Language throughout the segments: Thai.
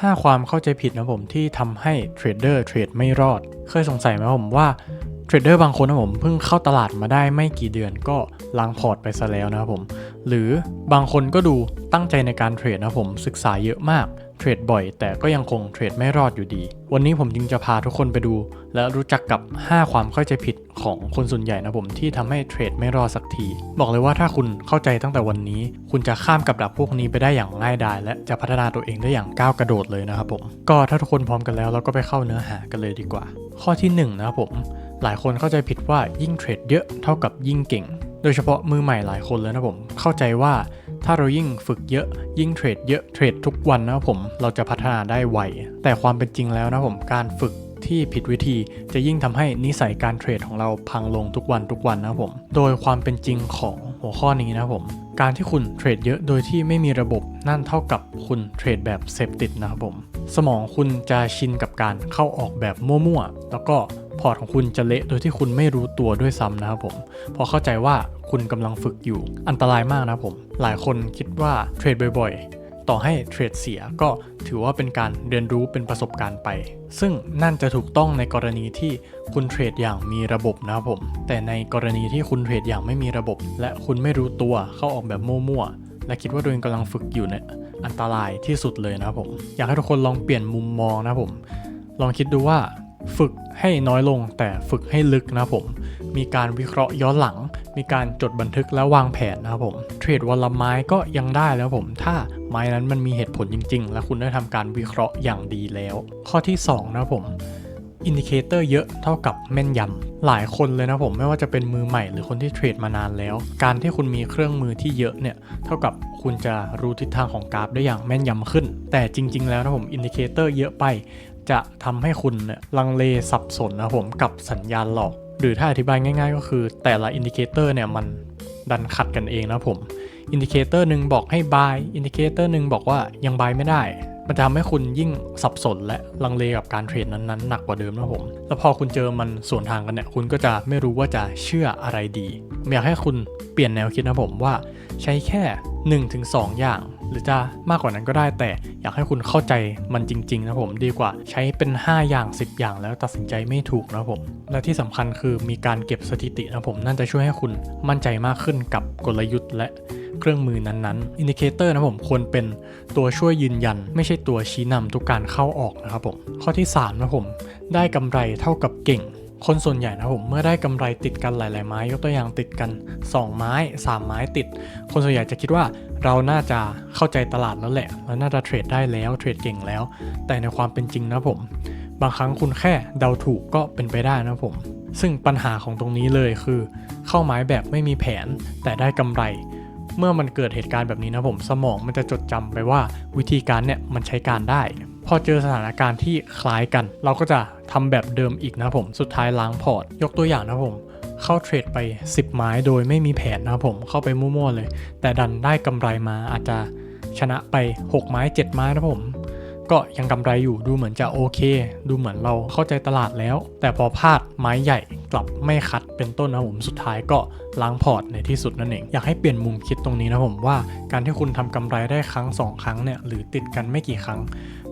5 ความเข้าใจผิดนะผมที่ทำให้เทรดเดอร์เทรดไม่รอด เคยสงสัยไหมผมว่าเทรดเดอร์บางคนนะผมเพิ่งเข้าตลาดมาได้ไม่กี่เดือนก็ล้างพอร์ตไปซะแล้วนะครับผม หรือบางคนก็ดูตั้งใจในการเทรดนะผมศึกษาเยอะมาก เทรดบ่อย แต่ก็ยังคงเทรดไม่รอดอยู่ดี วันนี้ผมจึงจะพาทุกคนไปดู และรู้จักกับ 5 ความเข้าใจผิดของคนส่วนใหญ่นะผมที่ทำให้เทรดไม่รอดสักที บอกเลยว่าถ้าคุณเข้าใจตั้งแต่วันนี้ คุณจะข้ามกับดักพวกนี้ไปได้อย่างง่ายดาย และจะพัฒนาตัวเองได้อย่างก้าวกระโดดเลยนะครับผมก็ถ้าทุกคนพร้อมกันแล้วเราก็ไปเข้าเนื้อหากันเลยดีกว่า ข้อที่หนึ่งนะครับผมหลายคนเข้าใจผิดว่ายิ่งเทรดเยอะเท่ากับยิ่งเก่ง โดยเฉพาะมือใหม่หลายคนเลยนะผมเข้าใจว่า ถ้าเรายิ่งฝึกเยอะ ยิ่งเทรดเยอะเทรดทุกวันนะผม เราจะพัฒนาได้ไว แต่ความเป็นจริงแล้วนะผมการฝึกที่ผิดวิธีจะยิ่งทำให้นิสัยการเทรดของเราพังลงทุกวันทุกวันนะผม โดยความเป็นจริงของหัวข้อนี้นะผม การที่คุณเทรดเยอะโดยที่ไม่มีระบบนั่นเท่ากับคุณเทรดแบบเสพติดนะครับผม สมองคุณจะชินกับการเข้าออกแบบมั่วๆ แล้วก็ พอร์ตของคุณจะเละโดยที่คุณไม่รู้ตัวด้วยซ้ำนะครับผม พอเข้าใจว่าคุณกำลังฝึกอยู่อันตรายมากนะผม หลายคนคิดว่าเทรดบ่อยๆ ต่อให้เทรดเสียก็ถือว่าเป็นการเรียนรู้เป็นประสบการณ์ไป ซึ่งนั่นจะถูกต้องในกรณีที่คุณเทรดอย่างมีระบบนะครับผม แต่ในกรณีที่คุณเทรดอย่างไม่มีระบบ และคุณไม่รู้ตัวเข้าออกแบบมั่วๆและคิดว่าตัวเองกำลังฝึกอยู่เนี่ยอันตรายที่สุดเลยนะครับผม อยากให้ทุกคนลองเปลี่ยนมุมมองนะครับผม ลองคิดดูว่าฝึก ให้น้อยลงแต่ฝึกให้ลึกนะผม มีการวิเคราะห์ย้อนหลัง มีการจดบันทึกและวางแผนนะครับผม เทรดวันละไม้ก็ยังได้แล้วผม ถ้าไม้นั้นมันมีเหตุผลจริง ๆ และคุณได้ทำการวิเคราะห์อย่างดีแล้ว ข้อที่ 2 นะผมอินดิเคเตอร์เยอะเท่ากับแม่นยำหลายคนเลยนะผมไม่ว่าจะเป็นมือใหม่หรือคนที่เทรดมานานแล้ว การที่คุณมีเครื่องมือที่เยอะเนี่ย เท่ากับคุณจะรู้ทิศทางของกราฟได้อย่างแม่นยำขึ้น แต่จริง ๆ แล้วนะผมอินดิเคเตอร์เยอะไป จะทำให้คุณเนี่ยลังเลสับสนนะผมกับสัญญาณหลอก หรือถ้าอธิบายง่าย ๆ ก็คือแต่ละอินดิเคเตอร์เนี่ยมันดันขัดกันเองนะผมอินดิเคเตอร์หนึ่งบอกให้บายอินดิเคเตอร์หนึ่งบอกว่ายังบายไม่ได้ มันจะทำให้คุณยิ่งสับสนและลังเลกับการเทรดนั้นๆ หนักกว่าเดิมนะผม แล้วพอคุณเจอมันสวนทางกันเนี่ย คุณก็จะไม่รู้ว่าจะเชื่ออะไรดี อยากให้คุณเปลี่ยนแนวคิดนะผมว่าใช้แค่ 1-2 อย่าง หรือจะมากกว่านั้นก็ได้แต่อยากให้คุณเข้าใจมันจริง ๆ นะผมดีกว่าใช้เป็น 5 อย่าง 10 อย่างแล้วตัดสินใจไม่ถูกนะผม และที่สำคัญคือมีการเก็บสถิตินะผมนั่นจะช่วยให้คุณมั่นใจมากขึ้นกับกลยุทธ์และเครื่องมือนั้นๆอินดิเคเตอร์นะผมควรเป็นตัวช่วยยืนยัน ไม่ใช่ตัวชี้นำทุกการเข้าออกนะครับผมข้อที่3นะผมได้กำไรเท่ากับเก่งคนส่วนใหญ่นะผมเมื่อได้กำไรติดกันหลาย ๆ ไม้ ยกตัวอย่างติดกัน 2 ไม้ 3 ไม้ติด คนส่วนใหญ่จะคิดว่า เราน่าจะเข้าใจตลาดแล้วแหละเราน่าจะเทรดได้แล้วเทรดเก่งแล้ว แต่ในความเป็นจริงนะผม บางครั้งคุณแค่เดาถูกก็เป็นไปได้นะผม ซึ่งปัญหาของตรงนี้เลยคือ เข้าไม้แบบไม่มีแผนแต่ได้กำไร เมื่อมันเกิดเหตุการณ์แบบนี้นะผม สมองมันจะจดจำไปว่าวิธีการเนี่ยมันใช้การได้ พอเจอสถานการณ์ที่คล้ายกัน เราก็จะทำแบบเดิมอีกนะผม สุดท้ายล้างพอร์ต ยกตัวอย่างนะผม เข้าเทรดไป 10 ไม้โดยไม่มีแผนนะครับผมเข้าไปมั่วๆเลย แต่ดันได้กำไรมาอาจจะชนะไป 6 ไม้ 7 ไม้นะผม ก็ยังกำไรอยู่ดูเหมือนจะโอเค ดูเหมือนเราเข้าใจตลาดแล้ว แต่พอพลาดไม้ใหญ่กลับไม่คัดเป็นต้นนะผมสุดท้ายก็ล้างพอร์ตในที่สุดนั่นเอง อยากให้เปลี่ยนมุมคิดตรงนี้นะผมว่าการที่คุณทำกำไรได้ครั้ง 2 ครั้งเนี่ยหรือติดกันไม่กี่ครั้ง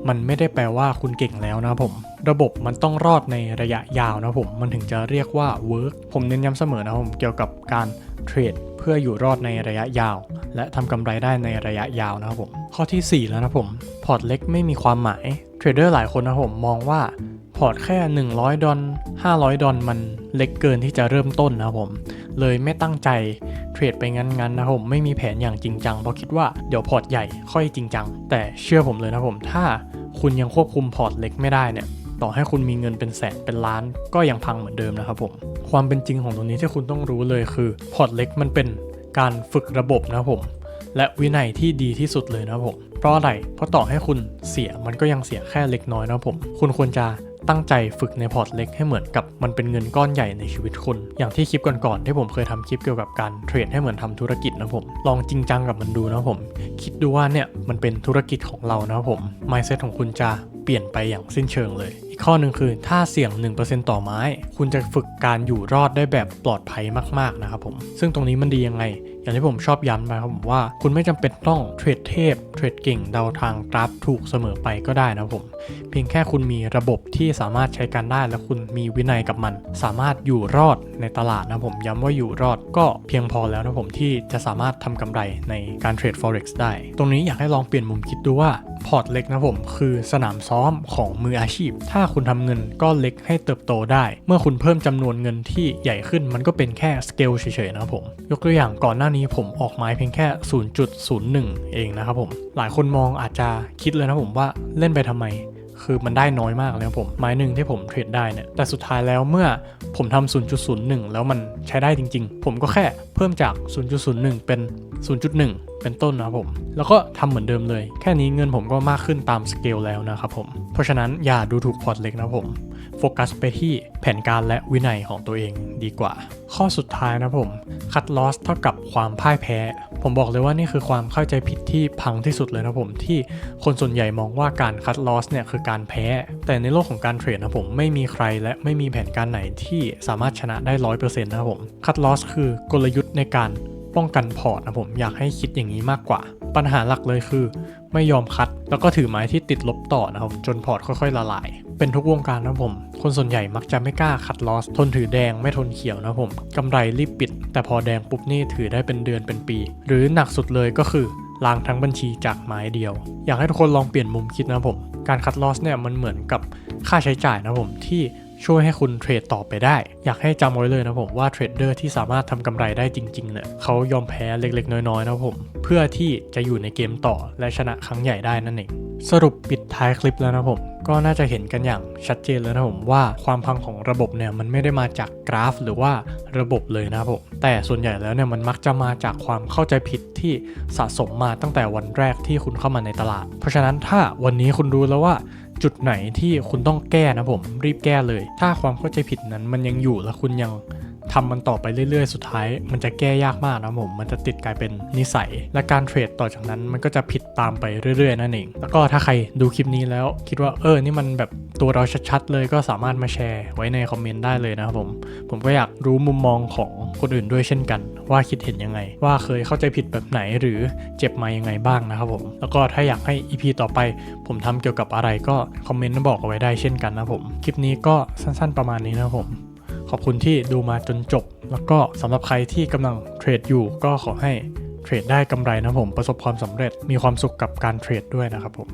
มันไม่ได้แปลว่าคุณเก่งแล้วนะผม ระบบมันต้องรอดในระยะยาวนะผมมันถึงจะเรียกว่า work ผมเน้นย้ำเสมอนะผมเกี่ยวกับการเทรดเพื่ออยู่รอดในระยะยาว และทำกำไรได้ในระยะยาวนะครับผมข้อที่ 4 แล้วนะผมพอร์ตเล็กไม่มีความหมายเทรดเดอร์หลายคนนะผมมองว่าพอร์ตแค่ 100 ดอล500 ดอลมันเล็กเกินที่จะเริ่มต้นนะผม เลยไม่ตั้งใจเทรดไปงั้นๆนะผมไม่มีแผนอย่างจริงจังเพราะคิดว่าเดี๋ยวพอร์ตใหญ่ค่อยจริงจัง แต่เชื่อผมเลยนะผม ถ้าคุณยังควบคุมพอร์ตเล็กไม่ได้เนี่ยต่อให้คุณมีเงินเป็นแสนเป็นล้านก็ยังพังเหมือนเดิมนะครับผม ความเป็นจริงของตรงนี้ที่คุณต้องรู้เลยคือพอร์ตเล็กมันเป็น การฝึกระบบนะผม และวินัยที่ดีที่สุดเลยนะผม เพราะอะไร เพราะต่อให้คุณเสียมันก็ยังเสียแค่เล็กน้อยนะผม คุณควรจะตั้งใจฝึกในพอร์ตเล็กให้เหมือนกับมันเป็นเงินก้อนใหญ่ในชีวิตคุณ อย่างที่คลิปก่อนๆที่ผมเคยทำคลิปเกี่ยวกับการเทรดให้เหมือนทำธุรกิจนะผม ลองจริงจังกับมันดูนะผม คิดดูว่าเนี่ยมันเป็นธุรกิจของเรานะผม mindset ของคุณจะเปลี่ยนไปอย่างสิ้นเชิงเลย อีกข้อหนึ่งคือถ้าเสี่ยง 1%ต่อไม้ คุณจะฝึกการอยู่รอดได้แบบปลอดภัยมากๆนะครับผม ซึ่งตรงนี้มันดียังไง อย่างที่ผมชอบย้ำนะครับผมว่าคุณไม่จำเป็นต้องเทรดเทพ เทรดเก่งเดาทางกราฟถูกเสมอไปก็ได้นะครับผม เพียงแค่คุณมีระบบที่สามารถใช้การได้และคุณมีวินัยกับมัน สามารถอยู่รอดในตลาดนะผมย้ำว่าอยู่รอดก็เพียงพอแล้วนะผมที่จะสามารถทำกำไรในการเทรด forex ได้ ตรงนี้อยากให้ลองเปลี่ยนมุมคิดดูว่าพอร์ตเล็กนะผมคือสนามซ้อมของมืออาชีพ ถ้าคุณทำเงินก้อนเล็กให้เติบโตได้ เมื่อคุณเพิ่มจำนวนเงินที่ใหญ่ขึ้นมันก็เป็นแค่สเกลเฉยๆนะครับผม ยกตัวอย่างก่อนหน้านี้ผมออกไม้เพียงแค่ 0.01 เองนะครับผม หลายคนมองอาจจะคิดเลยนะผมว่าเล่นไปทำไมคือมันได้น้อยมากเลยครับผมไม้หนึ่งที่ผมเทรดได้เนี่ยแต่สุดท้ายแล้วเมื่อผมทำ0.01 แล้วมันใช้ได้จริง ๆ ผมก็แค่เพิ่มจาก 0.01 เป็น 0.1 เป็นต้นนะครับผม แล้วก็ทำเหมือนเดิมเลย แค่นี้เงินผมก็มากขึ้นตามสเกลแล้วนะครับผม เพราะฉะนั้นอย่าดูถูกพอร์ตเล็กนะผมโฟกัสไปที่แผนการและวินัยของตัวเองดีกว่า ข้อสุดท้ายนะผมคัดลอสเท่ากับความพ่ายแพ้ ผมบอกเลยว่านี่คือความเข้าใจผิดที่พังที่สุดเลยนะผมที่คนส่วนใหญ่มองว่าการคัดลอสเนี่ยคือการแพ้ แต่ในโลกของการเทรดนะผมไม่มีใครและไม่มีแผนการไหนที่สามารถชนะได้ร้อยเปอร์เซ็นต์นะครับผมคัดลอสคือกลยุทธ์ในการ ป้องกันพอร์ตนะผมอยากให้คิดอย่างนี้มากกว่า ปัญหาหลักเลยคือ ไม่ยอมคัด แล้วก็ถือไม้ที่ติดลบต่อนะครับจนพอร์ตค่อยๆละลาย เป็นทุกวงการนะผม คนส่วนใหญ่มักจะไม่กล้าคัดลอส ทนถือแดงไม่ทนเขียวนะผมกำไรรีบปิด แต่พอแดงปุ๊บนี่ถือได้เป็นเดือนเป็นปี หรือหนักสุดเลยก็คือล้างทั้งบัญชีจากไม้เดียว อยากให้ทุกคนลองเปลี่ยนมุมคิดนะผม การคัดลอสเนี่ยมันเหมือนกับค่าใช้จ่ายนะผมที่ ช่วยให้คุณเทรดต่อไปได้ อยากให้จำไว้เลยนะผมว่าเทรดเดอร์ที่สามารถทำกำไรได้จริงๆเนี่ยเขายอมแพ้เล็กๆ น้อยๆนะผม เพื่อที่จะอยู่ในเกมต่อและชนะครั้งใหญ่ได้นั่นเองสรุปปิดท้ายคลิปแล้วนะผม ก็น่าจะเห็นกันอย่างชัดเจนแล้วนะผมว่าความพังของระบบเนี่ยมันไม่ได้มาจากกราฟ หรือว่าระบบเลยนะผมแต่ส่วนใหญ่แล้วเนี่ยมันมักจะมาจากความเข้าใจผิดที่สะสมมาตั้งแต่วันแรกที่คุณเข้ามาในตลาด เพราะฉะนั้นถ้าวันนี้คุณรู้แล้วว่า จุดไหนที่คุณต้องแก้นะผมรีบแก้เลย ถ้าความเข้าใจผิดนั้นมันยังอยู่และคุณยัง ทำมันต่อไปเรื่อยๆ สุดท้าย มันจะแก้ยากมากนะผม มันจะติดกลายเป็นนิสัย และการเทรดต่อจากนั้นมันก็จะผิดตามไปเรื่อยๆ นั่นเอง แล้วก็ถ้าใครดูคลิปนี้แล้วคิดว่าเออ นี่มันแบบตัวเราชัดๆเลยก็สามารถมาแชร์ไว้ในคอมเมนต์ได้เลยนะครับผม ผมก็อยากรู้มุมมองของคนอื่นด้วยเช่นกัน ว่าคิดเห็นยังไง ว่าเคยเข้าใจผิดแบบไหนหรือเจ็บมายังไงบ้างนะครับผม แล้วก็ถ้าอยากให้ EP ต่อไป ผมทำเกี่ยวกับอะไรก็คอมเมนต์มาบอกเอาไว้ได้เช่นกันนะผม คลิปนี้ก็สั้นๆประมาณนี้นะครับผม ขอบคุณที่ดูมาจนจบ แล้วก็สำหรับใครที่กำลังเทรดอยู่ก็ขอให้เทรดได้กำไรนะผมประสบความสำเร็จมีความสุขกับการเทรดด้วยนะครับผม